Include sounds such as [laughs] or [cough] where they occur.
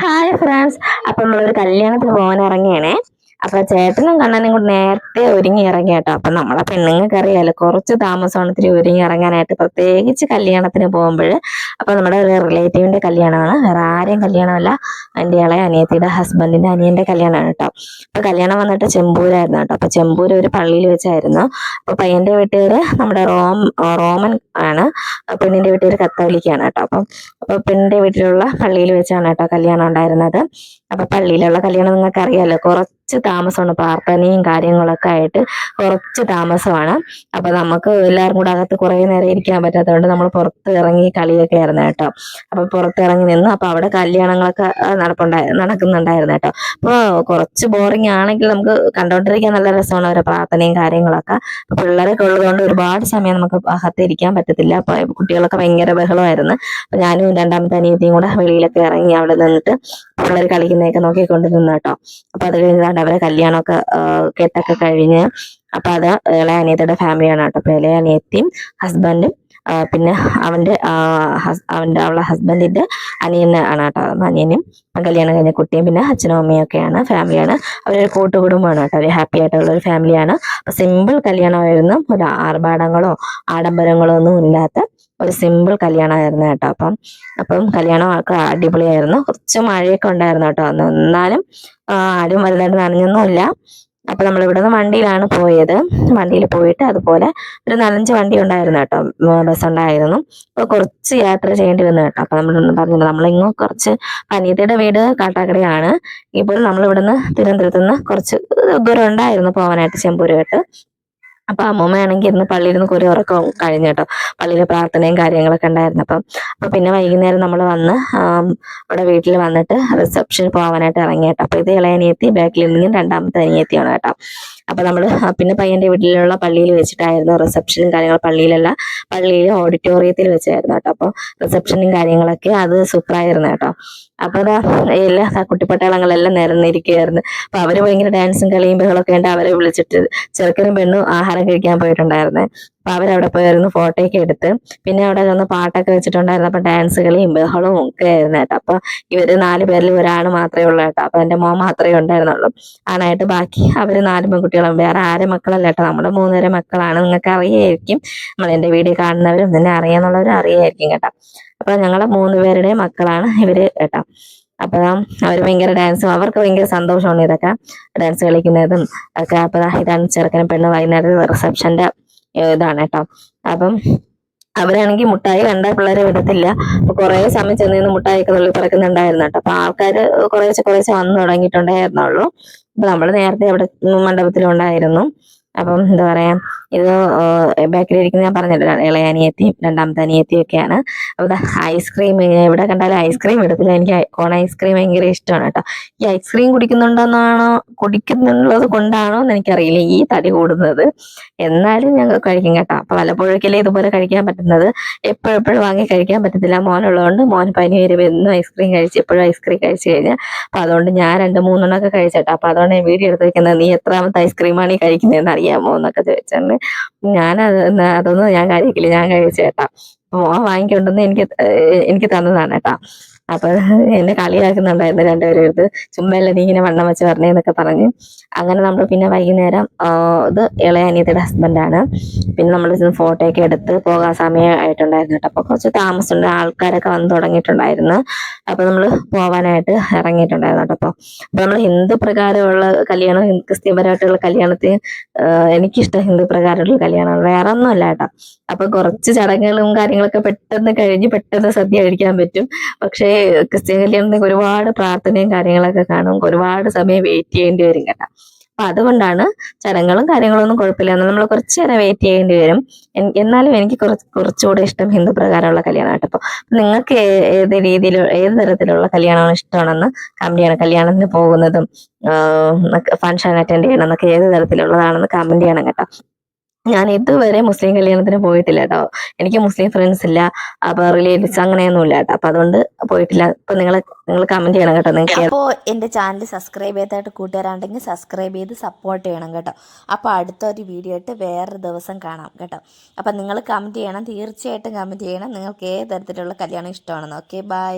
Hi friends അപ്പൊ നമ്മളൊരു കല്യാണത്തിന് പോകാൻ ഇറങ്ങിയാണേ അപ്പൊ ചേട്ടനും കണ്ണനും കൂടി നേരത്തെ ഒരുങ്ങി ഇറങ്ങി കേട്ടോ അപ്പൊ നമ്മളെ പെണ്ണുങ്ങൾക്ക് അറിയാലോ കുറച്ച് താമസമാണ് ഇത്തിരി ഒരുങ്ങി ഇറങ്ങാനായിട്ട്. പ്രത്യേകിച്ച് കല്യാണത്തിന് പോകുമ്പോൾ അപ്പൊ നമ്മുടെ ഒരു റിലേറ്റീവിന്റെ കല്യാണമാണ്. വേറെ ആരെയും കല്യാണമല്ല. എന്റെ ഇളയ അനിയത്തിയുടെ ഹസ്ബൻഡിന്റെ അനിയന്റെ കല്യാണമാണ് കേട്ടോ. അപ്പൊ കല്യാണം വന്നിട്ട് ചെമ്പൂരായിരുന്നു കേട്ടോ. അപ്പൊ ചെമ്പൂർ ഒരു പള്ളിയിൽ വെച്ചായിരുന്നു. അപ്പൊ പയ്യന്റെ വീട്ടുകാര് നമ്മുടെ റോം റോമൻ ആണ്. പെണ്ണിന്റെ വീട്ടുകാർ കത്തോലിക്കാണ് കേട്ടോ. അപ്പം അപ്പൊ പെണ്ണിന്റെ വീട്ടിലുള്ള പള്ളിയിൽ വെച്ചാണ് കേട്ടോ കല്യാണം ഉണ്ടായിരുന്നത്. അപ്പൊ പള്ളിയിലുള്ള കല്യാണം നിങ്ങൾക്ക് അറിയാലോ കുറച്ച് താമസമാണ്. പ്രാർത്ഥനയും കാര്യങ്ങളൊക്കെ ആയിട്ട് കുറച്ച് താമസമാണ്. അപ്പൊ നമുക്ക് എല്ലാവരും കൂടെ അകത്ത് കുറെ നേരം ഇരിക്കാൻ പറ്റാത്തതുകൊണ്ട് നമ്മൾ പുറത്ത് ഇറങ്ങി കളിയൊക്കെ ആയിരുന്നു കേട്ടോ. അപ്പൊ പുറത്തിറങ്ങി നിന്ന് അപ്പൊ അവിടെ കല്യാണങ്ങളൊക്കെ നടപ്പുണ്ടായി നടക്കുന്നുണ്ടായിരുന്നു കേട്ടോ. അപ്പൊ കുറച്ച് ബോറിംഗ് ആണെങ്കിൽ നമുക്ക് കണ്ടോണ്ടിരിക്കാൻ നല്ല രസമാണ് അവരുടെ പ്രാർത്ഥനയും കാര്യങ്ങളൊക്കെ. പിള്ളേരൊക്കെ ഉള്ളതുകൊണ്ട് ഒരുപാട് സമയം നമുക്ക് അകത്ത് ഇരിക്കാൻ പറ്റത്തില്ല. അപ്പൊ കുട്ടികളൊക്കെ ഭയങ്കര ബഹളമായിരുന്നു. അപ്പൊ ഞാനും രണ്ടാമത്തെ അനിയത്തിയും കൂടെ വെളിയിലൊക്കെ ഇറങ്ങി അവിടെ നിന്നിട്ട് പിള്ളേർ കളിക്കുന്നതൊക്കെ നോക്കിക്കൊണ്ട് നിന്ന് കേട്ടോ. അപ്പൊ അത് കഴിഞ്ഞാണ്ട് അവരെ കല്യാണമൊക്കെ കെട്ടൊക്കെ കഴിഞ്ഞ്. അപ്പൊ അത് ഇളയ അനിയത്തിയുടെ ഫാമിലിയാണ് കേട്ടോ. അപ്പൊ ഇളയ അനിയത്തിയും ഹസ്ബൻഡും പിന്നെ അവന്റെ അവന്റെ അവളെ ഹസ്ബൻഡിന്റെ അനിയന് ആണ് കേട്ടോ അനിയനും കല്യാണം കഴിഞ്ഞ കുട്ടിയും പിന്നെ അച്ഛനും അമ്മയും ഒക്കെയാണ് ഫാമിലിയാണ് അവരൊരു കൂട്ടുകുടുംബമാണ് കേട്ടോ ഒരു ഹാപ്പി ആയിട്ടുള്ള ഒരു ഫാമിലിയാണ് സിമ്പിൾ കല്യാണമായിരുന്നു ഒരു ആർഭാടങ്ങളോ ആഡംബരങ്ങളോ ഒന്നും ഇല്ലാത്ത ഒരു സിമ്പിൾ കല്യാണമായിരുന്നു കേട്ടോ അപ്പം. അപ്പം കല്യാണം ഒക്കെ അടിപൊളിയായിരുന്നു. കുറച്ച് മഴയൊക്കെ ഉണ്ടായിരുന്നു കേട്ടോ എന്നാലും ആരും വലുതായിട്ട് നനഞ്ഞൊന്നുമില്ല. അപ്പൊ നമ്മൾ ഇവിടെ നിന്ന് വണ്ടിയിലാണ് പോയത്. വണ്ടിയിൽ പോയിട്ട് അതുപോലെ ഒരു നാലഞ്ച് വണ്ടി ഉണ്ടായിരുന്നു കേട്ടോ. ബസ് ഉണ്ടായിരുന്നു. അപ്പോൾ കുറച്ച് യാത്ര ചെയ്യേണ്ടി വന്നു കേട്ടോ. അപ്പോൾ നമ്മൾ പറഞ്ഞു നമ്മളിങ്ങോ കുറച്ച് പനീതയുടെ വീട് കാട്ടാക്കടയാണ്. ഇപ്പോൾ നമ്മൾ ഇവിടുന്ന് തിരുവനന്തപുരത്ത് നിന്ന് കുറച്ച് ദൂരം ഉണ്ടായിരുന്നു പോകാനായിട്ട് ചെമ്പൂരുമായിട്ട് അപ്പൊ അമ്മൂമ്മയാണെങ്കിൽ ഇന്ന് പള്ളിയിൽ നിന്ന് കുറെ ഉറക്കം കഴിഞ്ഞു കേട്ടോ. പള്ളിയിലെ പ്രാർത്ഥനയും കാര്യങ്ങളൊക്കെ ഉണ്ടായിരുന്നു അപ്പം. അപ്പൊ പിന്നെ വൈകുന്നേരം നമ്മൾ വന്ന് ഇവിടെ വീട്ടിൽ വന്നിട്ട് റിസപ്ഷൻ പോകാനായിട്ട് ഇറങ്ങി കേട്ടോ. അപ്പൊ ഇത് ഇളയനിയത്തി ബാക്കിൽ നിന്നും രണ്ടാമത്തെ അനിയത്തിയാണ് കേട്ടോ. അപ്പൊ നമ്മൾ പിന്നെ പയ്യന്റെ വീട്ടിലുള്ള പള്ളിയിൽ വെച്ചിട്ടായിരുന്നു റിസപ്ഷനും കാര്യങ്ങളും പള്ളിയിലല്ല പള്ളിയിൽ ഓഡിറ്റോറിയത്തിൽ വെച്ചായിരുന്നു കേട്ടോ. അപ്പൊ റിസപ്ഷനും കാര്യങ്ങളൊക്കെ അത് സൂപ്പറായിരുന്നു കേട്ടോ. അപ്പൊ അതാ എല്ലാ കുട്ടിപ്പട്ടാളങ്ങളെല്ലാം നിരന്നിരിക്കുകയായിരുന്നു. അപ്പോൾ അവർ ഭയങ്കര ഡാൻസും കളിയും ബഹളമൊക്കെ ഉണ്ട് അവരെ വിളിച്ചിട്ട് ചെറുക്കനും പെണ്ണും ആഹാരം കഴിക്കാൻ പോയിട്ടുണ്ടായിരുന്നേ. അപ്പൊ അവരവിടെ പോയിരുന്നു ഫോട്ടോയൊക്കെ എടുത്ത്. പിന്നെ അവിടെ ചെന്ന് പാട്ടൊക്കെ വെച്ചിട്ടുണ്ടായിരുന്നു. അപ്പൊ ഡാൻസ് കളിയും ബഹളവും ഒക്കെ ആയിരുന്നു കേട്ടോ. അപ്പൊ ഇവർ നാല് പേരിൽ ഒരാൾ മാത്രമേ ഉള്ളൂ കേട്ടോ. അപ്പൊ എന്റെ മോൻ മാത്രമേ ഉണ്ടായിരുന്നുള്ളൂ. ആണായിട്ട് ബാക്കി അവർ നാല് പെൺകുട്ടികളും. വേറെ ആരും മക്കളല്ല കേട്ടോ. നമ്മുടെ മൂന്നര മക്കളാണ്. നിങ്ങൾക്ക് അറിയായിരിക്കും. നമ്മൾ എന്റെ വീഡിയോ കാണുന്നവരും നിന്നെ അറിയാന്നുള്ളവരും അറിയായിരിക്കും കേട്ടോ. അപ്പൊ ഞങ്ങളെ മൂന്ന് പേരുടെ മക്കളാണ് ഇവർ കേട്ടോ. അപ്പൊ അവർ ഭയങ്കര ഡാൻസും അവർക്ക് ഭയങ്കര സന്തോഷമാണ് ഇതൊക്കെ. ഡാൻസ് കളിക്കുന്നതും ഒക്കെ. അപ്പൊ ദാ ഇതാണ് ചെറുക്കനും പെണ്ണ് വൈകുന്നേരം റിസപ്ഷന്റെ ഇതാണ് കേട്ടോ അപ്പം അവരാണെങ്കിൽ മുട്ടായി കണ്ട പിള്ളേരെ വിടത്തില്ല. അപ്പൊ കുറെ സമയം ചെന്ന് നിന്ന് മുട്ടായി ഒക്കെ നുള്ളി പറക്കുന്നുണ്ടായിരുന്നു കേട്ടോ അപ്പൊ ആൾക്കാർ കുറേശ്ശെ കുറേശ്ശെ വന്ന് തുടങ്ങിയിട്ടുണ്ടായിരുന്നുള്ളൂ. അപ്പൊ നമ്മൾ നേരത്തെ അവിടെ മണ്ഡപത്തിലുണ്ടായിരുന്നു. അപ്പം എന്താ പറയാ ഇത് ബാക്കിൽ ഇരിക്കുന്ന ഞാൻ പറഞ്ഞില്ല ഇളയാനിയത്തിയും രണ്ടാമത്തെ അനിയത്തിയും ഒക്കെയാണ്. അപ്പൊ ഐസ്ക്രീം എവിടെ കണ്ടാലും ഐസ്ക്രീം എടുത്തില്ല. എനിക്ക് കോൺ ഐസ്ക്രീം ഭയങ്കര ഇഷ്ടമാണ് കേട്ടോ. ഈ ഐസ്ക്രീം കുടിക്കുന്നുണ്ടോന്നാണോ കുടിക്കുന്നുള്ളത് കൊണ്ടാണോ എന്ന് എനിക്കറിയില്ല. ഈ തടി കൂടുന്നത്. എന്നാലും ഞങ്ങൾ കഴിക്കും കേട്ടോ. അപ്പൊ വല്ലപ്പോഴൊക്കെയല്ലേ ഇതുപോലെ കഴിക്കാൻ പറ്റുന്നത്. എപ്പോഴെപ്പോഴും വാങ്ങി കഴിക്കാൻ പറ്റത്തില്ല. മോനുള്ളതുകൊണ്ട് മോൻ പനി വരുമ്പോൾ എന്നും ഐസ്ക്രീം കഴിച്ച് എപ്പോഴും ഐസ്ക്രീം കഴിച്ച് കഴിഞ്ഞാൽ അപ്പൊ അതുകൊണ്ട് ഞാൻ രണ്ട് മൂന്നെണ്ണമൊക്കെ കഴിച്ചേട്ടോ. അപ്പൊ അതുകൊണ്ട് ഞാൻ വീഡിയോ എടുത്ത് വെക്കുന്നത്. നീ എത്രാമത്തെ ഐസ്ക്രീമാണ് ഈ കഴിക്കുന്നതെന്ന് അറിയാമോ എന്നൊക്കെ ചോദിച്ചിട്ടുണ്ട് ഞാനത് ഞാൻ അതൊന്നും ഞാൻ കഴിക്കില്ല. ഞാൻ കഴിച്ചേട്ടാ മോൻ വാങ്ങിക്കൊണ്ടെന്ന് എനിക്ക് എനിക്ക് തന്നതാണ് കേട്ടാ. അപ്പൊ [laughs] എന്നെ കളിയാക്കുന്നുണ്ടായിരുന്നു രണ്ടുപേരും എടുത്ത്. ചുമ്മല്ല നീ ഇങ്ങനെ വണ്ണം വെച്ച് പറഞ്ഞേന്നൊക്കെ പറഞ്ഞ്. അങ്ങനെ നമ്മൾ പിന്നെ വൈകുന്നേരം ഇത് ഇളയ അനിയത്തിയുടെ ഹസ്ബൻഡാണ് പിന്നെ നമ്മൾ ഫോട്ടോ ഒക്കെ എടുത്ത് പോകാൻ സമയമായിട്ടുണ്ടായിരുന്നു കേട്ടോ. അപ്പൊ കുറച്ച് താമസമുണ്ട്. ആൾക്കാരൊക്കെ വന്ന് തുടങ്ങിയിട്ടുണ്ടായിരുന്നു. അപ്പൊ നമ്മൾ പോവാനായിട്ട് ഇറങ്ങിയിട്ടുണ്ടായിരുന്നു കേട്ടോ. അപ്പൊ അപ്പൊ നമ്മൾ ഹിന്ദു പ്രകാരമുള്ള കല്യാണം ക്രിസ്ത്യപരമായിട്ടുള്ള കല്യാണത്തിന് എനിക്കിഷ്ടം ഹിന്ദു പ്രകാരമുള്ള കല്യാണം വേറെ ഒന്നും അല്ല കേട്ടോ. അപ്പൊ കുറച്ച് ചടങ്ങുകളും കാര്യങ്ങളൊക്കെ പെട്ടെന്ന് കഴിഞ്ഞ് പെട്ടെന്ന് സദ്യ കഴിക്കാൻ പറ്റും. പക്ഷേ ക്രിസ്ത്യൻ കല്യാണത്തിന് ഒരുപാട് പ്രാർത്ഥനയും കാര്യങ്ങളൊക്കെ കാണും. ഒരുപാട് സമയം വെയിറ്റ് ചെയ്യേണ്ടി വരും കേട്ടോ. അപ്പൊ അതുകൊണ്ടാണ് ചടങ്ങുകളും കാര്യങ്ങളും ഒന്നും കുഴപ്പമില്ല നമ്മൾ കുറച്ച് നേരം വെയിറ്റ് ചെയ്യേണ്ടി വരും. എന്നാലും എനിക്ക് കുറച്ച് കുറച്ചുകൂടെ ഇഷ്ടം ഹിന്ദു പ്രകാരമുള്ള കല്യാണമായിട്ട് അപ്പോൾ നിങ്ങൾക്ക് ഏത് രീതിയിൽ ഏത് തരത്തിലുള്ള കല്യാണമാണ് ഇഷ്ടമാണെന്ന് കമന്റ് ചെയ്യണം. കല്യാണത്തിന് പോകുന്നതും ഫങ്ഷൻ അറ്റൻഡ് ചെയ്യണം എന്നൊക്കെ ഏത് തരത്തിലുള്ളതാണെന്ന് കമന്റ് ചെയ്യണം കേട്ടോ. ഞാൻ ഇതുവരെ മുസ്ലിം കല്യാണത്തിന് പോയിട്ടില്ല കേട്ടോ. എനിക്ക് മുസ്ലിം ഫ്രണ്ട്സ് ഇല്ല. അപ്പൊ റിലേറ്റീവ്സ് അങ്ങനെയൊന്നും ഇല്ല കേട്ടോ. അപ്പൊ അതുകൊണ്ട് പോയിട്ടില്ല. അപ്പൊ നിങ്ങൾ നിങ്ങൾ കമന്റ് ചെയ്യണം കേട്ടോ. നിങ്ങൾക്ക് അപ്പോൾ എന്റെ ചാനൽ സബ്സ്ക്രൈബ് ചെയ്തായിട്ട് കൂട്ടുകാരാണ്ടെങ്കിൽ സബ്സ്ക്രൈബ് ചെയ്ത് സപ്പോർട്ട് ചെയ്യണം കേട്ടോ. അപ്പോൾ അടുത്തൊരു വീഡിയോ ആയിട്ട് വേറൊരു ദിവസം കാണാം കേട്ടോ. അപ്പോൾ നിങ്ങൾ കമന്റ് ചെയ്യണം. തീർച്ചയായിട്ടും കമന്റ് ചെയ്യണം. നിങ്ങൾക്ക് ഏത് തരത്തിലുള്ള കല്യാണം ഇഷ്ടമാണെന്ന്. Okay bye